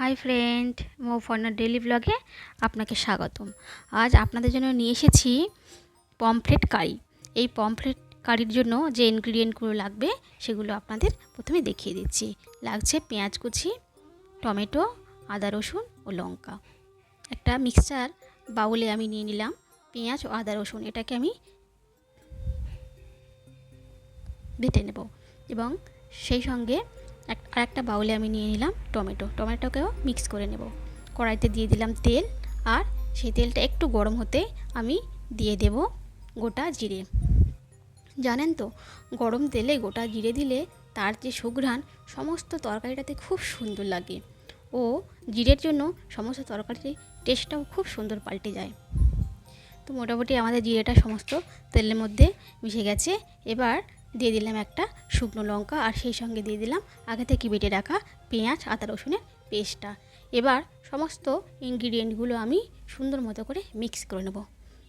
High friend মো ফর্নার daily ব্লগে আপনাকে স্বাগতম। আজ আপনাদের জন্য নিয়ে এসেছি পমফ্রেট কারি। এই পমফ্রেট কারির জন্য যে ইনগ্রিডিয়েন্টগুলো লাগবে, সেগুলো আপনাদের প্রথমে দেখিয়ে দিচ্ছি। লাগছে পেঁয়াজ কুচি, টমেটো, আদা রসুন ও লঙ্কা। একটা মিক্সচার বাউলে আমি নিয়ে নিলাম পেঁয়াজ ও আদা রসুন। এটাকে আমি বেটে নেব এবং সেই সঙ্গে আর একটা বাউলে আমি নিয়ে নিলাম টমেটো। টমেটোকেও মিক্স করে নেব। কড়াইতে দিয়ে দিলাম তেল আর সেই তেলটা একটু গরম হতে আমি দিয়ে দেব গোটা জিরে। জানেন তো, গরম তেলে গোটা জিরে দিলে তার যে সুঘ্রাণ, সমস্ত তরকারিটাতে খুব সুন্দর লাগে। ও জিরের জন্য সমস্ত তরকারির টেস্টটাও খুব সুন্দর পাল্টে যায়। তো মোটামুটি আমাদের জিরেটা সমস্ত তেলের মধ্যে মিশে গেছে। এবার দিয়ে দিলাম একটা শুকনো লঙ্কা আর সেই সঙ্গে দিয়ে দিলাম আগে থেকে বেটে রাখা পেঁয়াজ, আদা, রসুনের পেস্টটা। এবার সমস্ত ইনগ্রিডিয়েন্টগুলো আমি সুন্দর মতো করে মিক্স করে নেব।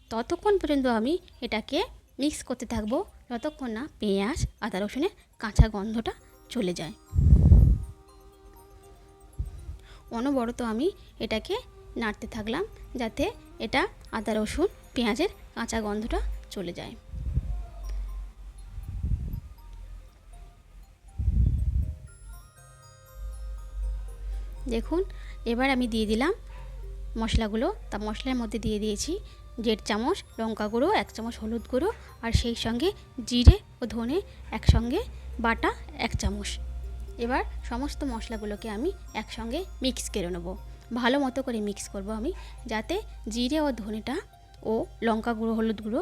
ততক্ষণ পর্যন্ত আমি এটাকে মিক্স করতে থাকব যতক্ষণ না পেঁয়াজ, আদা, রসুনের কাঁচা গন্ধটা চলে যায়। অনবরত আমি এটাকে নাড়তে থাকলাম যাতে এটা আদা, রসুন, পেঁয়াজের কাঁচা গন্ধটা চলে যায়। দেখুন, এবার আমি দিয়ে দিলাম মশলাগুলো। তা মশলার মধ্যে দিয়ে দিয়েছি দেড় চামচ লঙ্কা গুঁড়ো, এক চামচ হলুদ গুঁড়ো আর সেই সঙ্গে জিরে ও ধনে একসঙ্গে বাটা এক চামচ। এবার সমস্ত মশলাগুলোকে আমি একসঙ্গে মিক্স করে নেব। ভালো মতো করে মিক্স করব আমি, যাতে জিরে ও ধনেটা ও লঙ্কা গুঁড়ো, হলুদ গুঁড়ো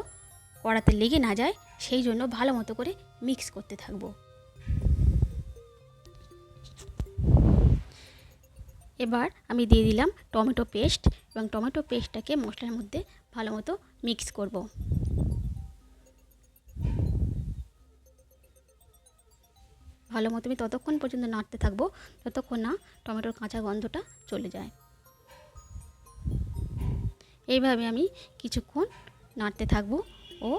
কড়াতে লেগে না যায়, সেই জন্য ভালো মতো করে মিক্স করতে থাকব। এবার আমি দিয়ে দিলাম টমেটো পেস্ট এবং টমেটো পেস্টটাকে মশলার মধ্যে ভালো মতো মিক্স করব। ভালো মতো আমি ততক্ষণ পর্যন্ত নাড়তে থাকব ততক্ষণ না টমেটোর কাঁচা গন্ধটা চলে যায়। এইভাবে আমি কিছুক্ষণ নাড়তে থাকব ও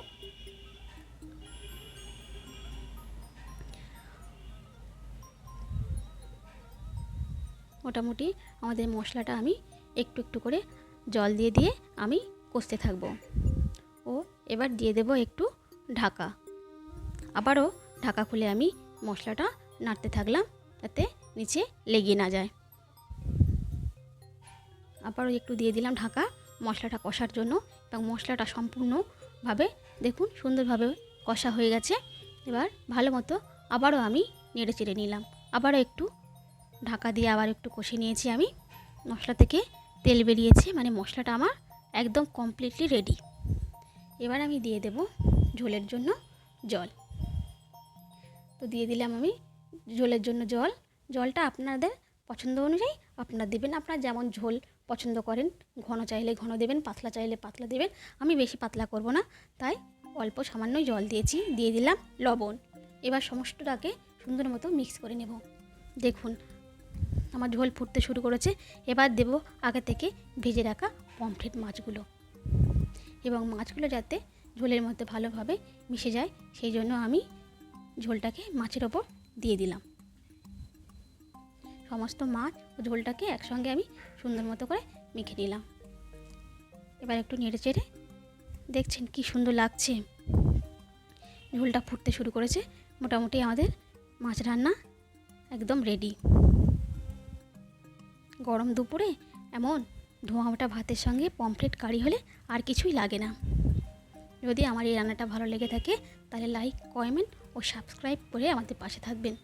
মোটামুটি আমাদের মশলাটা আমি একটু একটু করে জল দিয়ে দিয়ে আমি কষতে থাকব। ও, এবার দিয়ে দেব একটু ঢাকা। আবারও ঢাকা খুলে আমি মশলাটা নাড়তে থাকলাম যাতে নিচে লেগে না যায়। আবারও একটু দিয়ে দিলাম ঢাকা মশলাটা কষার জন্য এবং মশলাটা সম্পূর্ণভাবে দেখুন সুন্দরভাবে কষা হয়ে গেছে। এবার ভালো মতো আবারও আমি নেড়ে চেড়ে নিলাম। আবারও একটু ঢাকা দিয়ে আবার একটু কষে নিয়েছি আমি। মশলা থেকে তেল বেরিয়েছে মানে মশলাটা আমার একদম কমপ্লিটলি রেডি এবার আমি দিয়ে দেব ঝোলের জন্য জল। তো দিয়ে দিলাম আমি ঝোলের জন্য জল। জলটা আপনাদের পছন্দ অনুযায়ী আপনারা দেবেন। আপনারা যেমন ঝোল পছন্দ করেন, ঘন চাইলে ঘন দেবেন, পাতলা চাইলে পাতলা দেবেন, আমি বেশি পাতলা করব না। তাই অল্প সামান্যই জল দিয়েছি, দিয়ে দিলাম লবণ। এবার সমস্তটাকে সুন্দর মতো মিক্স করে নেব। দেখুন আমার ঝোল ফুটতে শুরু করেছে। এবার দেব আগে থেকে ভেজে রাখা পমফ্রেট মাছগুলো। এবং মাছগুলো যাতে ঝোলের মধ্যে ভালোভাবে মিশে যায়, সেই জন্য আমি ঝোলটাকে মাছের ওপর দিয়ে দিলাম। সমস্ত মাছ ও ঝোলটাকে একসঙ্গে আমি সুন্দর মতো করে মেখে নিলাম। এবার একটু নেড়ে চেড়ে দেখছেন কি সুন্দর লাগছে। ঝোলটা ফুটতে শুরু করেছে। মোটামুটি আমাদের মাছ রান্না একদম রেডি গরম দুপুরে এমন ধোঁয়াটা ভাতের সঙ্গে পমফ্রেট কারি হলে আর কিছুই লাগে না। যদি আমার এই রান্নাটা ভালো লেগে থাকে, তাহলে লাইক কমেন্ট ও সাবস্ক্রাইব করে আমাদের পাশে থাকবেন।